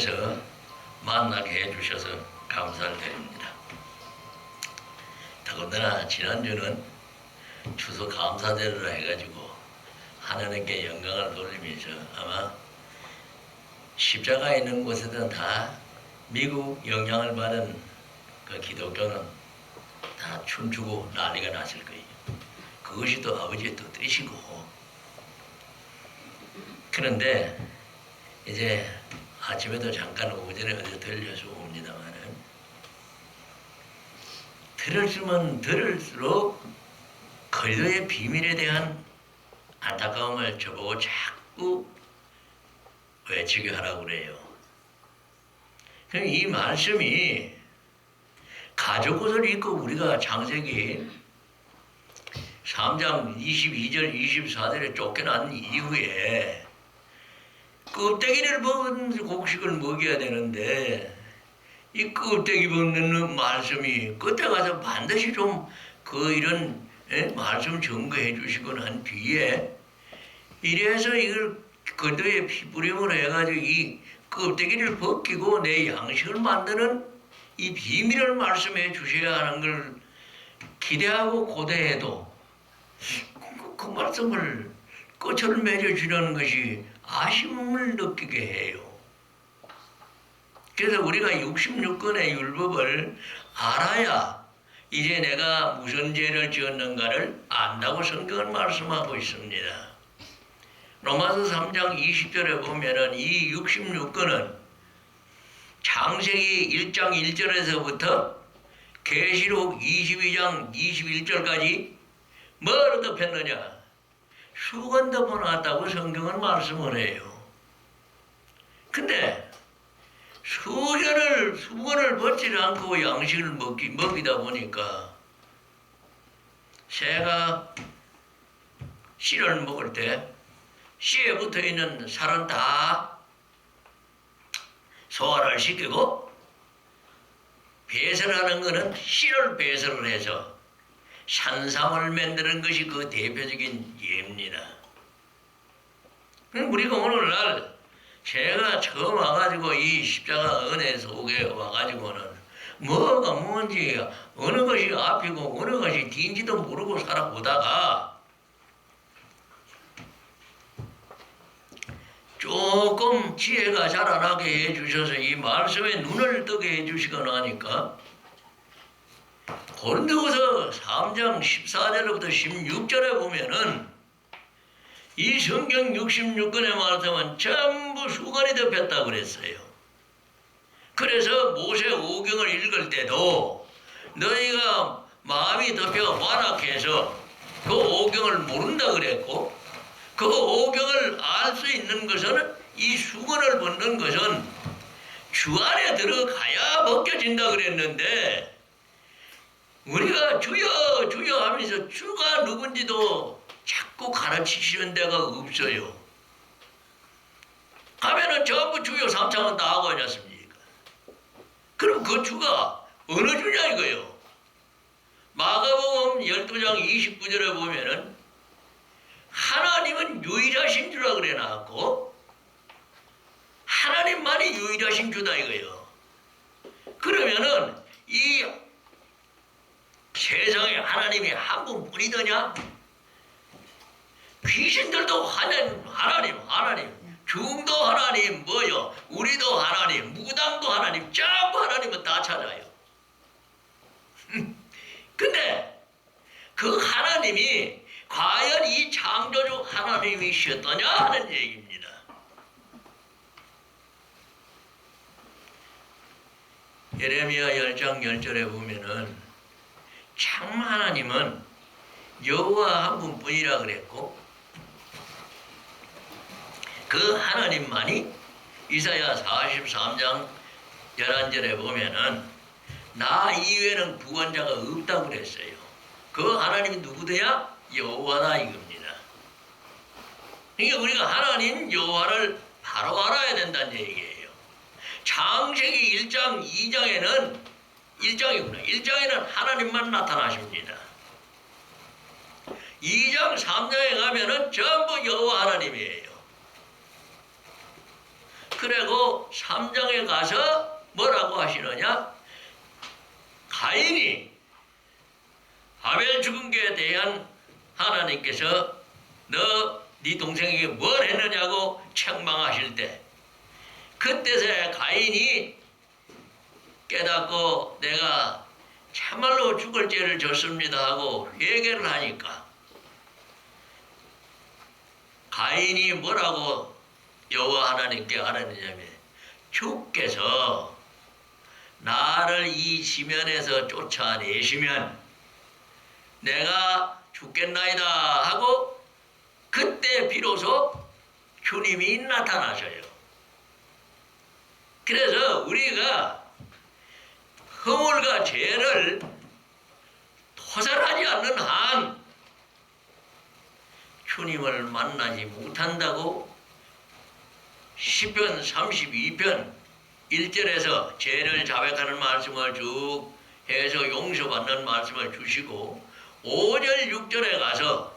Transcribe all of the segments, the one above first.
안에서 만나게 해주셔서 감사를 드립니다. 더군다나 지난주는 추수 감사제를 해가지고 하나님께 영광을 돌리면서 아마 십자가 있는 곳에는 다 미국 영향을 받은 그 기독교는 다 춤추고 난리가 났을 거예요. 그것이 또 아버지의 또 뜻이고 그런데 이제 아침에도 잠깐 오전에 어디 들려서 옵니다만은 들을수면 들을수록 거리도의 비밀에 대한 안타까움을 저보고 자꾸 외치게 하라고 그래요. 그럼 이 말씀이 가족 옷을 입고 우리가 창세기 3장 22절 24절에 쫓겨난 이후에 껍데기를 먹은 곡식을 먹여야 되는데 이 껍데기 먹는 말씀이 끝에 가서 반드시 좀 그 이런 예? 말씀 증거해 주시고 난 뒤에 이래서 이걸 그도의 피부림으로 해가지고 이 껍데기를 벗기고 내 양식을 만드는 이 비밀을 말씀해 주셔야 하는 걸 기대하고 고대해도 그, 그 말씀을 끝을 맺어주려는 것이 아쉬움을 느끼게 해요. 그래서 우리가 66권의 율법을 알아야 이제 내가 무슨 죄를 지었는가를 안다고 성경은 말씀하고 있습니다. 로마서 3장 20절에 보면은 이 66권은 창세기 1장 1절에서부터 계시록 22장 21절까지 뭐로 덮였느냐? 수건 덮어놨다고 성경은 말씀을 해요. 근데 수전을 수건을 벗지 않고 양식을 먹기, 먹이다 보니까 새가 씨를 먹을 때 씨에 붙어 있는 살은 다 소화를 시키고 배설하는 것은 씨를 배설을 해서 산삼을 만드는 것이 그 대표적인 예입니다. 그럼 우리가 오늘날 제가 처음 와가지고 이 십자가 은혜 속에 와가지고는 뭐가 뭔지 어느 것이 앞이고 어느 것이 뒤인지도 모르고 살아보다가 조금 지혜가 자라나게 해주셔서 이 말씀에 눈을 뜨게 해주시고 나니까 고린도후서 3장 14절부터 16절에 보면은 이 성경 66권의 말씀은 전부 수건이 덮였다 그랬어요. 그래서 모세 오경을 읽을 때도 너희가 마음이 덮여 완악해서 그 오경을 모른다 그랬고 그 오경을 알 수 있는 것은 이 수건을 벗는 것은 주 안에 들어가야 벗겨진다 그랬는데 우리가 주여 주여 하면서 주가 누군지도 자꾸 가르치시는 데가 없어요. 가면은 전부 주여 삼창은 다 하고 있지 않습니까? 그럼 그 주가 어느 주냐 이거요. 마가복음 12장 29절에 보면은 하나님은 유일하신 주라 그래 놨고 하나님만이 유일하신 주다 이거요. 그러면은 이 세상에 하나님이 한 분뿐이더냐? 귀신들도 하나님, 하나님, 하나님, 중도 하나님, 뭐요? 우리도 하나님, 무당도 하나님, 전부 하나님은 다 찾아요. 근데 그 하나님이 과연 이 창조주 하나님이셨더냐 하는 얘기입니다. 예레미야 10장 10절에 보면은 참 하나님은 여호와 한 분뿐이라 그랬고 그 하나님만이 이사야 43장 11절에 보면은 나 이외에는 구원자가 없다고 그랬어요. 그 하나님이 누구더냐? 여호와다 이겁니다. 그러니까 우리가 하나님 여호와를 바로 알아야 된다는 얘기예요. 창세기 1장 2장에는 1장이구나. 1장에는 하나님만 나타나십니다. 2장 3장에 가면은 전부 여호와 하나님이에요. 그리고 3장에 가서 뭐라고 하시느냐? 가인이 아벨 죽은 것에 대한 하나님께서 너 네 동생에게 뭘 했느냐고 책망하실 때 그때서야 가인이 깨닫고 내가 참말로 죽을 죄를 졌습니다 하고 회개를 하니까 가인이 뭐라고 여호와 하나님께 하느냐면 주께서 나를 이 지면에서 쫓아내시면 내가 죽겠나이다 하고 그때 비로소 주님이 나타나셔요. 그래서 우리가 허물과 죄를 토설하지 않는 한 주님을 만나지 못한다고 시편 32편 1절에서 죄를 자백하는 말씀을 쭉 해서 용서받는 말씀을 주시고 5절 6절에 가서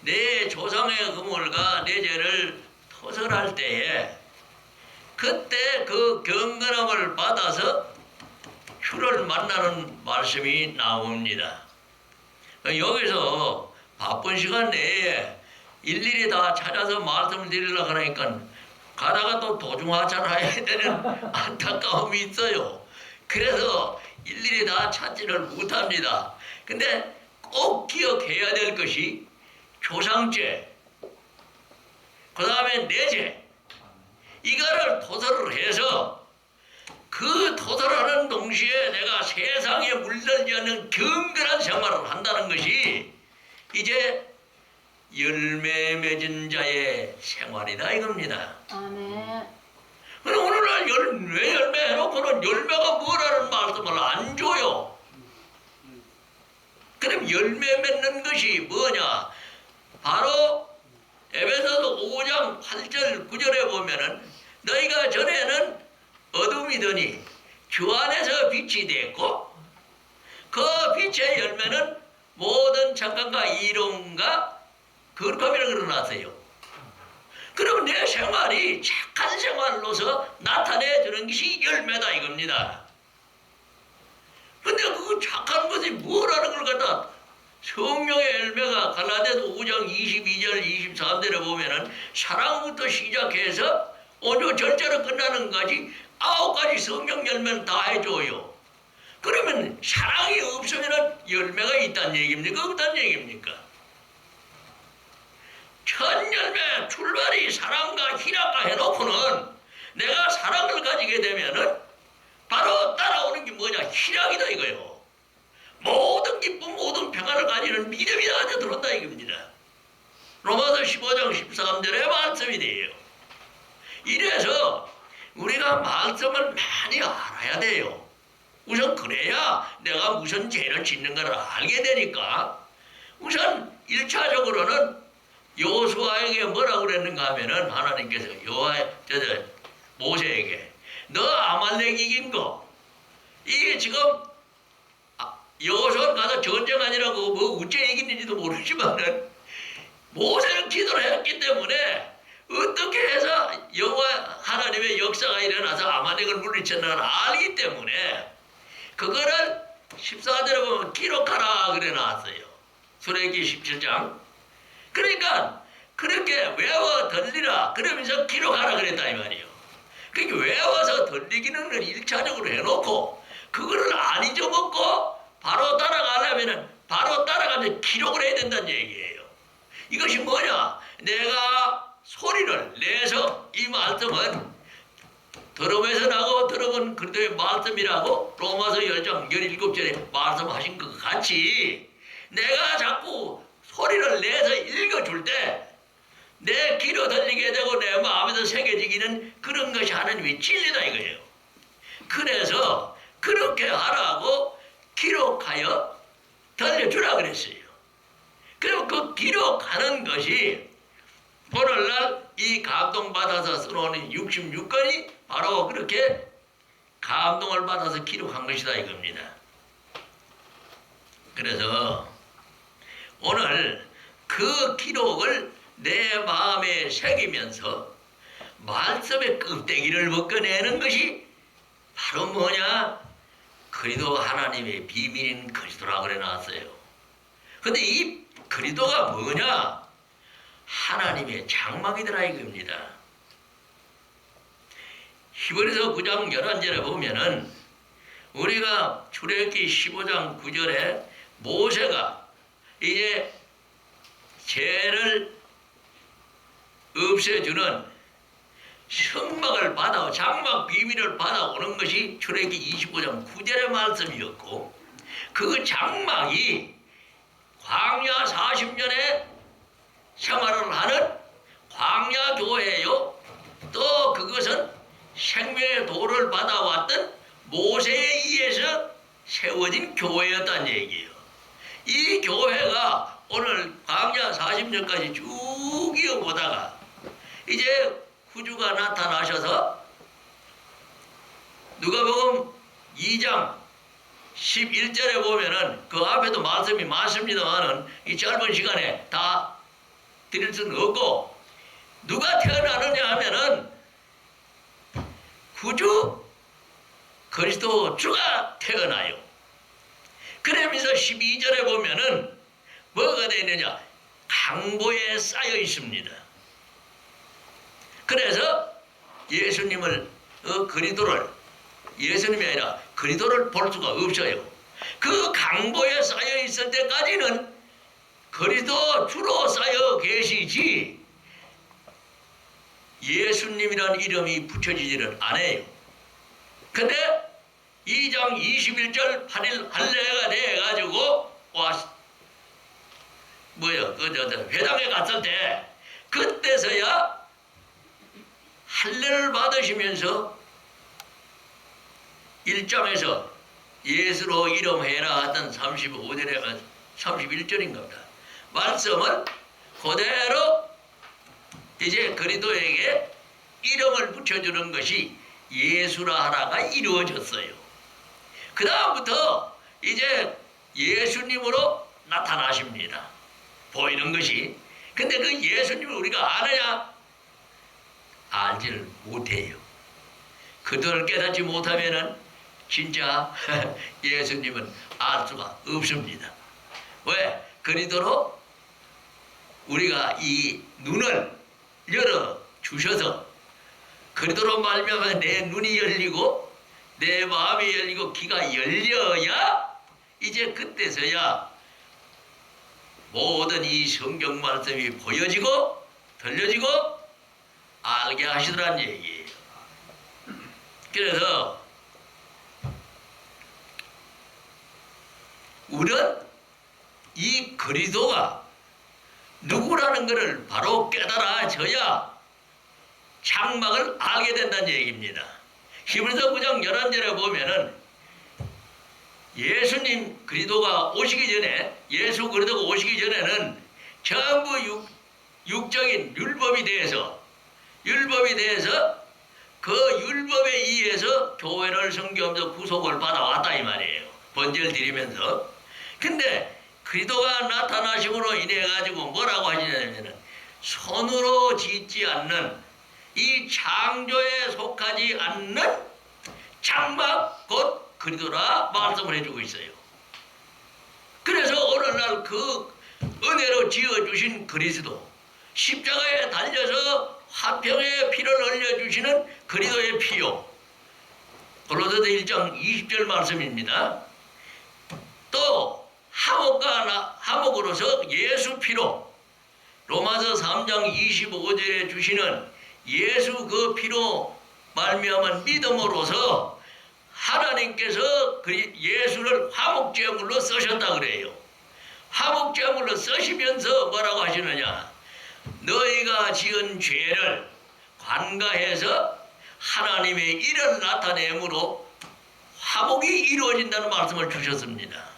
내 조상의 허물과 내 죄를 토설할 때에 그때 그 경건함을 받아서 주를 만나는 말씀이 나옵니다. 여기서 바쁜 시간 내에 일일이 다 찾아서 말씀을 드리려고 하니까 가다가 또 도중 하차를 해야 되는 안타까움이 있어요. 그래서 일일이 다 찾지를 못합니다. 근데 꼭 기억해야 될 것이 조상죄, 그 다음에 내죄, 이거를 토설을 해서 그 토설하는 동시에 내가 세상에 물들지 않는 경건한 생활을 한다는 것이 이제 열매 맺은 자의 생활이다 이겁니다. 아멘. 그럼 오늘날 열매 열매 해놓고는 열매가 뭐라는 말씀을 안 줘요. 그럼 열매 맺는 것이 뭐냐? 바로 에베소서 5장 8절 9절에 보면은 너희가 전에는 어둠이더니 주 안에서 빛이 됐고 그 빛의 열매는 모든 착각과 이론과 거룩함이라고 그러놨어요. 그럼 내 생활이 착한 생활로서 나타내 주는 것이 열매다 이겁니다. 근데 그 착한 것이 뭐라는 걸 갖다 성령의 열매가 갈라디아서 5장 22절 23절에 보면은 사랑부터 시작해서 오조 절제로 끝나는 까지 아홉 가지 성령 열매는 다 해줘요. 그러면 사랑이 없으면 열매가 있다는 얘기입니까? 없다는 얘기입니까? 첫 열매 출발이 사랑과 희락과 해놓고는 내가 사랑을 가지게 되면은 바로 따라오는 게 뭐냐 희락이다 이거요. 모든 기쁨 모든 평안을 가지는 믿음이 나한테 들어온다 이겁니다. 로마서 15장 13절의 말씀이 돼요. 이래서 우리가 말씀을 많이 알아야 돼요. 우선 그래야 내가 무슨 죄를 짓는 걸 알게 되니까 우선 1차적으로는 요수아에게 뭐라고 그랬는가 하면은 하나님께서 요아 저 저 모세에게 너 아말렉 이긴 거 이게 지금 여호수아 가서 전쟁하니라고 뭐 어째 이기는지도 모르지만은 모세는 기도를 했기 때문에 어떻게 해서 여호와 하나님의 역사가 일어나서 아말렉을 물리쳤나 알기 때문에 그거를 14절에 보면 기록하라 그래 놨어요. 수레기 17장. 그러니까 그렇게 외워 덜리라 그러면서 기록하라 그랬다 이 말이에요. 그러니까 외워서 덜리기는 걸 1차적으로 해놓고 그거를 안 잊어먹고 바로 따라가려면은 바로 따라가면서 기록을 해야 된다는 얘기예요. 이것이 뭐냐? 내가 소리를 내서 이 말씀은 들음에서 나고 들어본 그리스도의 말씀이라고 로마서 10장 17절에 말씀하신 것 같이 내가 자꾸 소리를 내서 읽어줄 때 내 귀로 들리게 되고 내 마음에서 새겨지기는 그런 것이 하나님의 진리다 이거예요. 그래서 그렇게 하라고 기록하여 들려주라 그랬어요. 그럼 그 기록하는 것이 오늘날 이 감동받아서 써놓은 66권이 바로 그렇게 감동을 받아서 기록한 것이다 이겁니다. 그래서 오늘 그 기록을 내 마음에 새기면서 말씀의 껍데기를 벗겨내는 것이 바로 뭐냐? 그리도 하나님의 비밀인 그리스도라 그래 놨어요. 근데 이 그리도가 뭐냐? 하나님의 장막이더라 이겁니다. 히브리서 9장 11절에 보면은 우리가 출애굽기 15장 9절에 모세가 이제 죄를 없애주는 성막을 받아 장막 비밀을 받아오는 것이 출애굽기 25장 9절의 말씀이었고 그 장막이 광야 40년에 생활을 하는 광야 교회요 또 그것은 생명의 도를 받아왔던 모세에 의해서 세워진 교회였다는 얘기예요. 이 교회가 오늘 광야 40년까지 쭉 이어보다가 이제 구주가 나타나셔서 누가복음 2장 11절에 보면은 그 앞에도 말씀이 많습니다만은 이 짧은 시간에 다 드릴 수는 없고 누가 태어나느냐 하면은 구주 그리스도 주가 태어나요. 그러면서 12절에 보면은 뭐가 되느냐? 강보에 쌓여 있습니다. 그래서 예수님을 어, 그리도를 예수님이 아니라 그리도를 볼 수가 없어요. 그 강보에 쌓여 있을 때까지는 그리도 주로 쌓여 계시지 예수님이라는 이름이 붙여지지는 않아요. 근데 2장 21절 8일 할례가 돼가지고 와 뭐야 그저 저 회당에 갔을 때 그때서야 할례를 받으시면서 1장에서 예수로 이름해라 하던 35절에 31절인가 보다. 말씀은 그대로 이제 그리도에게 이름을 붙여주는 것이 예수라 하나가 이루어졌어요. 그 다음부터 이제 예수님으로 나타나십니다. 보이는 것이. 근데 그 예수님을 우리가 아느냐? 알지를 못해요. 그들을 깨닫지 못하면은 진짜 예수님은 알 수가 없습니다. 왜? 그리도록 우리가 이 눈을 열어 주셔서 그리도록 말미암아 내 눈이 열리고 내 마음이 열리고 귀가 열려야 이제 그때서야 모든 이 성경 말씀이 보여지고 들려지고 알게 하시더란 얘기예요. 그래서 우리는 이 그리도가 누구라는 것을 바로 깨달아져야 장막을 알게 된다는 얘기입니다. 히브리서 9장 11절에 보면은 예수님 그리도가 오시기 전에 예수 그리도가 오시기 전에는 전부 육, 육적인 율법이 대해서 율법에 대해서 그 율법에 의해서 교회를 섬기면서 구속을 받아왔다 이 말이에요. 번제를 드리면서. 근데 그리도가 나타나심으로 인해 가지고 뭐라고 하시냐면은 손으로 짓지 않는 이 창조에 속하지 않는 장막 곧 그리도라 말씀을 해주고 있어요. 그래서 어느 날그 은혜로 지어주신 그리스도 십자가에 달려서 화평의 피를 흘려주시는 그리도의 피요. 골로새서 1장 20절 말씀입니다. 또 하목과 나, 하목으로서 예수 피로 로마서 3장 25절에 주시는 예수 그 피로 말미암은 믿음으로서 하나님께서 그 예수를 화목제물로 쓰셨다 그래요. 화목제물로 쓰시면서 뭐라고 하시느냐? 너희가 지은 죄를 관가해서 하나님의 일을 나타내므로 화목이 이루어진다는 말씀을 주셨습니다.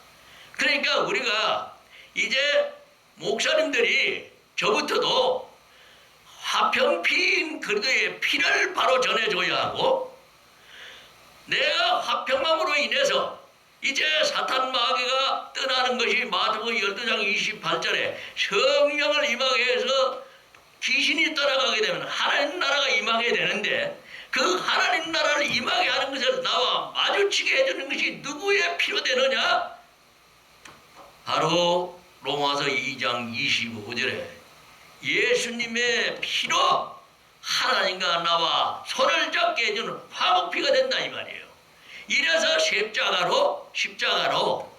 그러니까 우리가 이제 목사님들이 저부터도 화평 피인 그리도의 피를 바로 전해줘야 하고 내가 화평함으로 인해서 이제 사탄 마귀가 떠나는 것이 마태복음 12장 28절에 성령을 임하게 해서 귀신이 떠나가게 되면 하나님 나라가 임하게 되는데 그 하나님 나라를 임하게 하는 것을 나와 마주치게 해주는 것이 누구의 피로 되느냐? 바로 로마서 2장 25절에 예수님의 피로 하나님과 나와 손을 잡게 해주는 화목피가 된다 이 말이에요. 이래서 십자가로 십자가로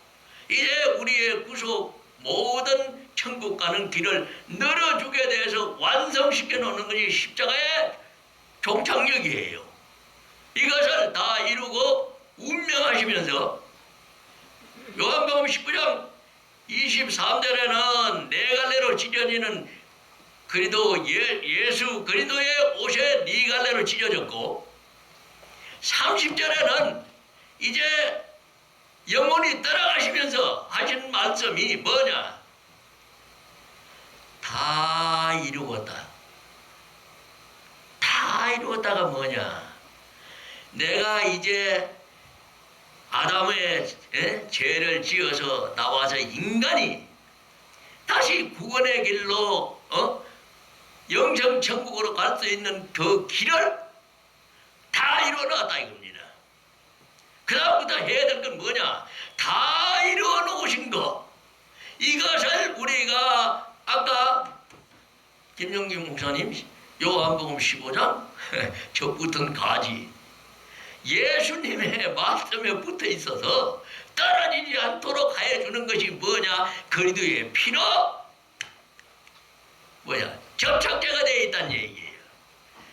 이제 우리의 구속 모든 천국 가는 길을 늘어주게 돼서 완성시켜 놓는 것이 십자가의 종착역이에요. 이것을 다 이루고 운명하시면서 요한복음 19장 23절에는 네 갈래로 찢어지는 그리도 예, 예수 그리도의 옷에 네 갈래로 찢어졌고 30절에는 이제 영혼이 떠나가시면서 하신 말씀이 뭐냐? 다 이루었다. 다 이루었다가 뭐냐? 내가 이제 아담의 에? 죄를 지어서 나와서 인간이 다시 구원의 길로 어? 영생 천국으로 갈 수 있는 그 길을 다 이루어놨다 이겁니다. 그 다음부터 해야 될 건 뭐냐? 다 이루어 놓으신 거. 이것을 우리가 아까 김영김 목사님 요한복음 15장 저 붙은 가지 예수님의 말씀에 붙어 있어서 떨어지지 않도록 하여 주는 것이 뭐냐? 그리도의 피로 뭐야? 접착제가 되어 있다는 얘기예요.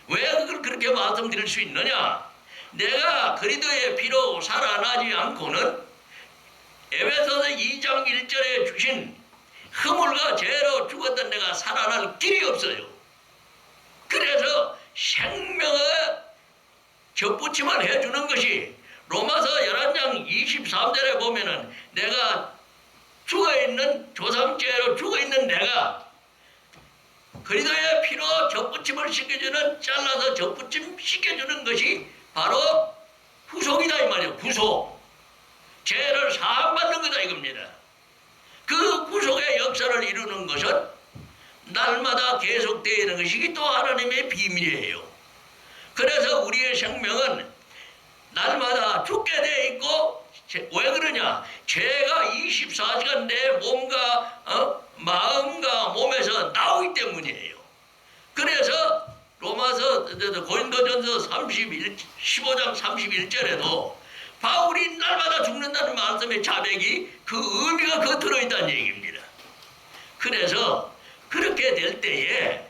왜 그걸 그렇게 말씀드릴 수 있느냐? 내가 그리도의 피로 살아나지 않고는 에베소서 2장 1절에 주신 허물과 죄로 죽었던 내가 살아날 길이 없어요. 그래서 생명의 접붙임을 해주는 것이 로마서 11장 23절에 보면은 내가 죽어있는 조상죄로 죽어있는 내가 그리도의 피로 접붙임을 시켜주는 잘라서 접붙임 시켜주는 것이 바로 후속이다 이 말이에요. 구속. 죄를 사함받는 거다 이겁니다. 그 구속의 역사를 이루는 것은 날마다 계속되는 것이 또 하나님의 비밀이에요 그래서 우리의 생명은 날마다 죽게 돼 있고 제- 왜 그러냐? 죄가 24시간 내 몸과 어? 마음과 몸에서 나오기 때문이에요. 그래서 로마서 고린도전서 31 15장 31절에도 바울이 날마다 죽는다는 말씀의 자백이 그 의미가 그 들어 있다는 얘기입니다. 그래서 그렇게 될 때에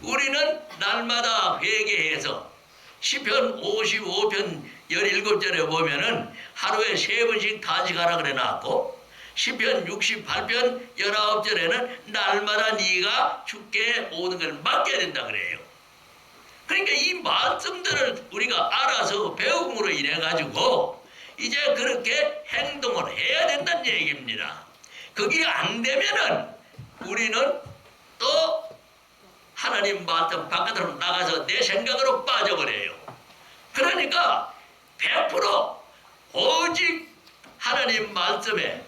우리는 날마다 회개해서 시편 55편 17절에 보면은 하루에 세 번씩 단식하라 그래 놨고 시편 68편 19절에는 날마다 네가 죽게 모든 걸 맡겨야 된다 그래요. 그러니까 이 말씀들을 우리가 알아서 배움으로 인해 가지고 이제 그렇게 행동을 해야 된다는 얘기입니다. 그게 안 되면은 우리는 또 하나님 말씀 바깥으로 나가서 내 생각으로 빠져버려요. 그러니까 100% 오직 하나님 말씀에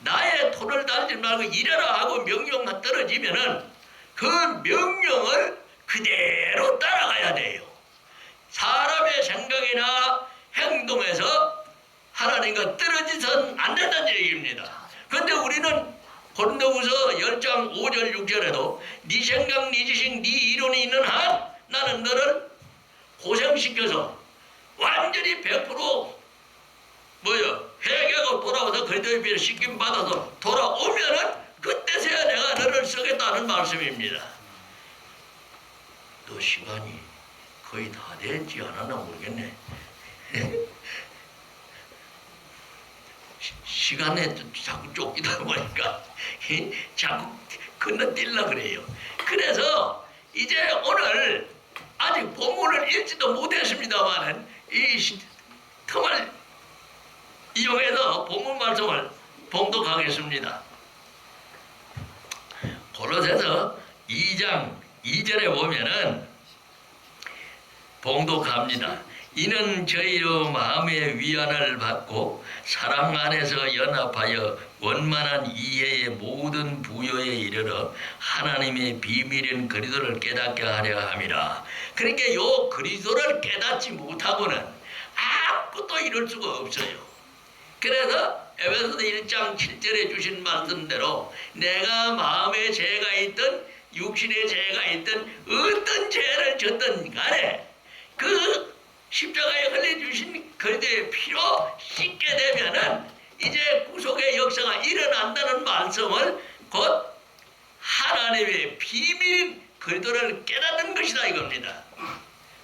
나의 토를 달지 말고 일하라 하고 명령 만 떨어지면은 그 명령을 그대로 따라가야 돼요. 사람의 생각이나 행동에서 하나님과 떨어지선 안 된다는 얘기입니다. 그런데 우리는 고린도후서 10장 5절 6절에도 네 생각, 네 지식, 네 이론이 있는 한 나는 너를 고생시켜서 완전히 100% 뭐요 회개하고 돌아와서 그리스도의 피를 씻김 받아서 돌아오면은 그때서야 내가 너를 쓰겠다는 말씀입니다. 또 시간이 거의 다 됐지 않았나 모르겠네. 시- 시간에 자꾸 쫓기다 보니까 자꾸 건너뛸라 그래요. 그래서 이제 오늘 아직 본문을 읽지도 못했습니다만은 이 시- 틈을 이용해서 본문 말씀을 봉독하겠습니다. 골로새서 2장 2절에 보면은 봉독합니다. 이는 저희로 마음의 위안을 받고 사랑 안에서 연합하여 원만한 이해의 모든 부여에 이르러 하나님의 비밀인 그리스도를 깨닫게 하려 함이라. 그러니까 요 그리스도를 깨닫지 못하고는 아무것도 이룰 수가 없어요. 그래서 에베소서 1장 7절에 주신 말씀대로 내가 마음에 죄가 있든 육신에 죄가 있든 어떤 죄를 졌든 간에 그 십자가에 흘려주신 그리스도의 피로 씻게 되면은 이제 구속의 역사가 일어난다는 말씀을 곧 하나님의 비밀인 그리스도를 깨닫는 것이다 이겁니다.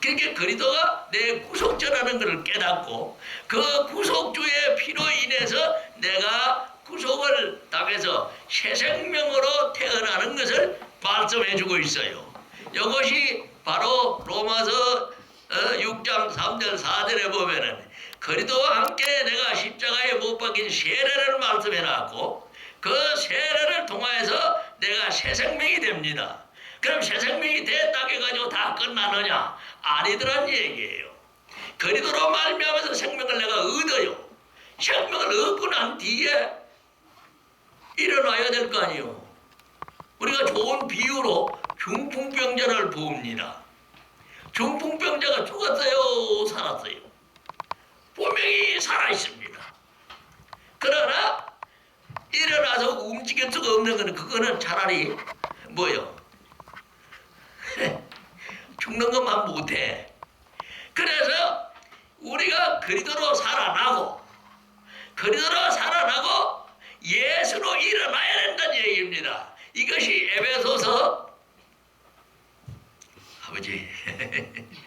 그렇게 그리스도가 내 구속자라는 것을 깨닫고 그 구속주의 피로 인해서 내가 구속을 당해서 새 생명으로 태어나는 것을 말씀해 주고 있어요. 이것이 바로 로마서 6장 3절 4절에 보면은 그리스도와 함께 내가 십자가에 못 박힌 세례를 말씀해 놨고 그 세례를 통하여서 내가 새 생명이 됩니다. 그럼 새 생명이 됐다 해가지고 다 끝나느냐? 아니더란 얘기예요. 그리도로 말미암아서 생명을 내가 얻어요. 생명을 얻고 난 뒤에 일어나야 될 거 아니에요. 우리가 좋은 비유로 중풍병자를 봅니다. 중풍병자가 죽었어요, 살았어요. 분명히 살아 있습니다. 그러나 일어나서 움직일 수가 없는 거는 그거는 차라리 뭐요? 죽는 것만 못해. 그래서 우리가 그리도로 살아나고 그리도로 살아나고 예수로 일어나야 된다는 얘기입니다. 이것이 에베소서 아버지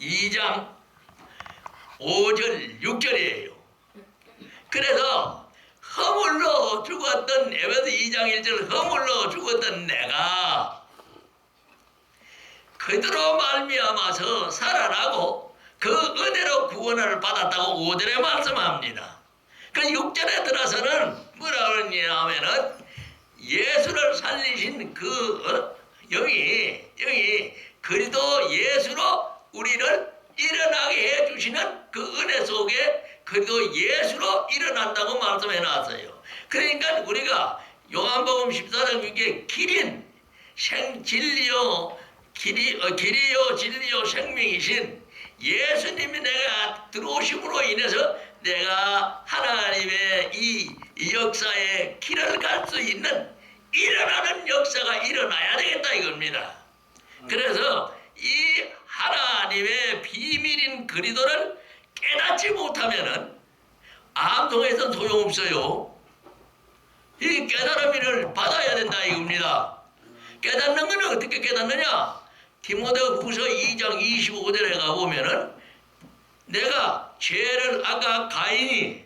2장 5절 6절이에요. 그래서 허물로 죽었던 에베소 2장 1절 허물로 죽었던 내가 그대로 말미암아서 살아나고 그 은혜로 구원을 받았다고 5절에 말씀합니다. 그 6절에 들어서는 뭐라 그러냐면은 예수를 살리신 그 어? 영이 영이 그리도 예수로 우리를 일어나게 해주시는 그 은혜 속에 그리도 예수로 일어난다고 말씀해 놨어요. 그러니까 우리가 요한복음 14장 6에 길인 생 진리요 길이 어, 길이요 진리요 생명이신 예수님이 내가 들어오심으로 인해서 내가 하나님의 이, 이 역사에 길을 갈 수 있는 일어나는 역사가 일어나야 되겠다 이겁니다. 그래서 이 하나님의 비밀인 그리도를 깨닫지 못하면은 암송에선 소용없어요. 이 깨달음을 받아야 된다 이겁니다. 깨닫는 것은 어떻게 깨닫느냐? 디모데 후서 2장 25절에 가보면은 내가 죄를 아까 가인이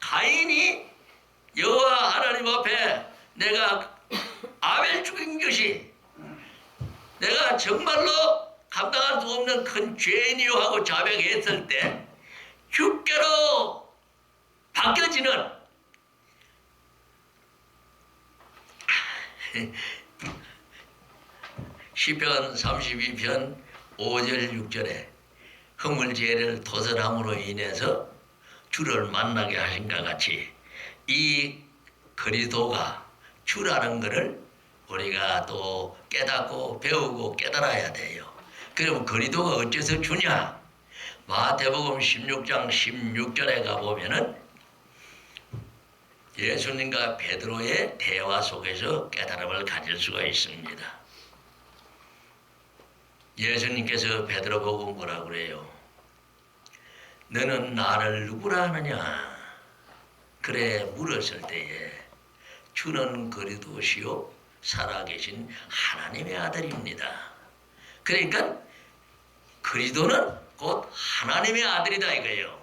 가인이 여호와 하나님 앞에 내가 아벨 죽인 것이 내가 정말로 감당할 수 없는 큰 죄인이요 하고 자백했을 때 죽게로 바뀌어지는 시편 32편 5절 6절에 허물죄를 도설함으로 인해서 주를 만나게 하신 것 같이 이 그리스도가 주라는 것을 우리가 또 깨닫고 배우고 깨달아야 돼요. 그럼 그리스도가 어째서 주냐? 마태복음 16장 16절에 가보면은 예수님과 베드로의 대화 속에서 깨달음을 가질 수가 있습니다. 예수님께서 베드로 보고 뭐라 그래요? 너는 나를 누구라 하느냐? 그래 물었을 때에 주는 그리도시요 살아계신 하나님의 아들입니다. 그러니까 그리도는 곧 하나님의 아들이다 이거예요.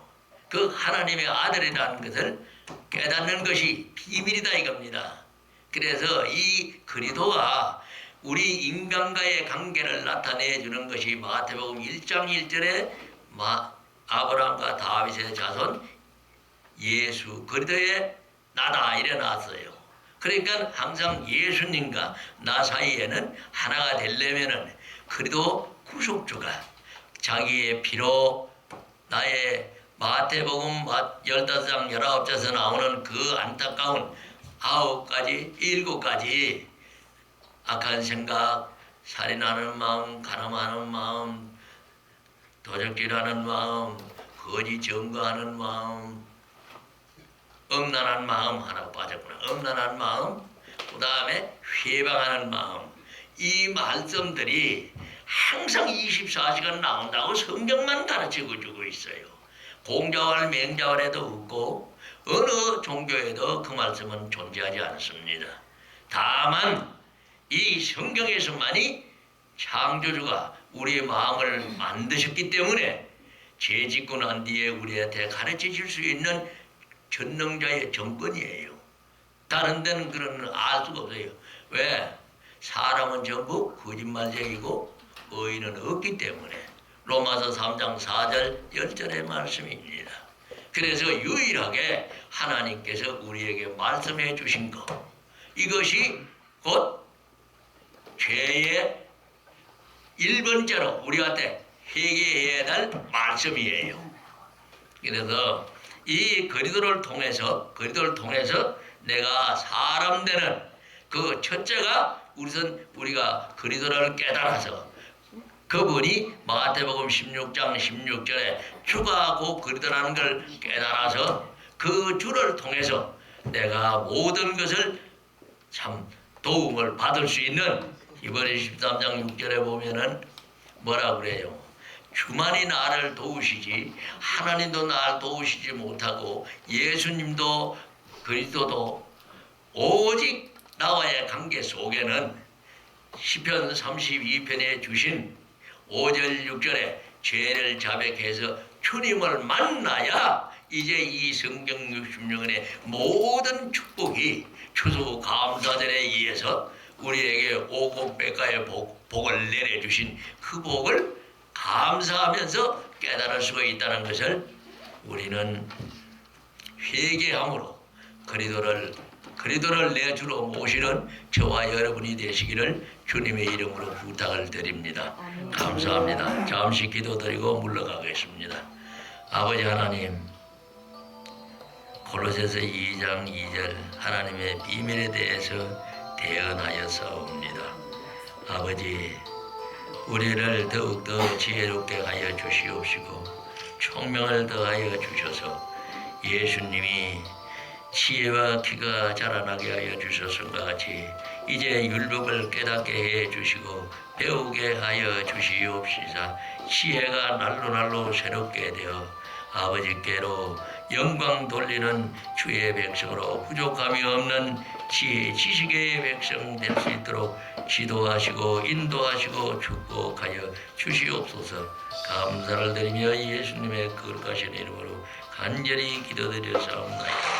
그 하나님의 아들이라는 것을 깨닫는 것이 비밀이다 이겁니다. 그래서 이 그리도가 우리 인간과의 관계를 나타내 주는 것이 마태복음 1장 1절에 마, 아브라함과 다윗의 자손 예수 그리도의 나다 놨어요. 그러니까 항상 예수님과 나 사이에는 하나가 되려면은 그래도 구속주가 자기의 피로 나의 마태복음 15장 19절에서 나오는 그 안타까운 아홉 가지 일곱 가지 악한 생각 살인하는 마음 가늠하는 마음 도적질하는 마음 거짓 증거하는 마음 엄란한 마음 하나 빠졌구나. 엄란한 마음 그 다음에 회방하는 마음. 이 말씀들이 항상 24시간 나온다고 성경만 가르치고 주고 있어요 공자월 맹자월에도 없고 어느 종교에도 그 말씀은 존재하지 않습니다 다만 이 성경에서만이 창조주가 우리의 마음을 만드셨기 때문에 죄 짓고 난 뒤에 우리한테 가르쳐 줄수 있는 전능자의 정권이에요. 다른 데는 그런 알 수가 없어요. 왜? 사람은 전부 거짓말쟁이고 의인은 없기 때문에 로마서 3장 4절 10절의 말씀입니다. 그래서 유일하게 하나님께서 우리에게 말씀해 주신 것 이것이 곧 죄의 1번째로 우리한테 회개해야 될 말씀이에요. 그래서 이 거리도를 통해서 거리도를 통해서 내가 사람 되는 그 첫째가 우선 우리가 거리도를 깨달아서 그분이 마태복음 16장 16절에 주가 곧 그리더라는 걸 깨달아서 그 주를 통해서 내가 모든 것을 참 도움을 받을 수 있는 이번에 13장 6절에 보면은 뭐라 그래요? 주만이 나를 도우시지 하나님도 나를 도우시지 못하고 예수님도 그리스도도 오직 나와의 관계 속에는 시편 32편에 주신 5절 6절에 죄를 자백해서 주님을 만나야 이제 이 성경 66년의 모든 축복이 추수 감사절에 의해서 우리에게 오곡백가의 복, 복을 내려주신 그 복을 감사하면서 깨달을 수가 있다는 것을 우리는 회개함으로 그리도를 그리도를 내 주로 모시는 저와 여러분이 되시기를 주님의 이름으로 부탁을 드립니다. 감사합니다. 잠시 기도드리고 물러가겠습니다. 아버지 하나님, 골로새서 2장 2절 하나님의 비밀에 대해서 대언하였사옵니다. 아버지, 우리를 더욱더 지혜롭게 하여 주시옵시고 총명을 더하여 주셔서 예수님이 지혜와 키가 자라나게 하여 주셨음과 같이 이제 율법을 깨닫게 해 주시고 배우게 하여 주시옵시사. 지혜가 날로 날로 새롭게 되어 아버지께로 영광 돌리는 주의 백성으로 부족함이 없는 지혜 지식의 백성 될 수 있도록 지도하시고 인도하시고 축복하여 주시옵소서. 감사를 드리며 예수님의 거룩하신 이름으로 간절히 기도드렸사옵나이다.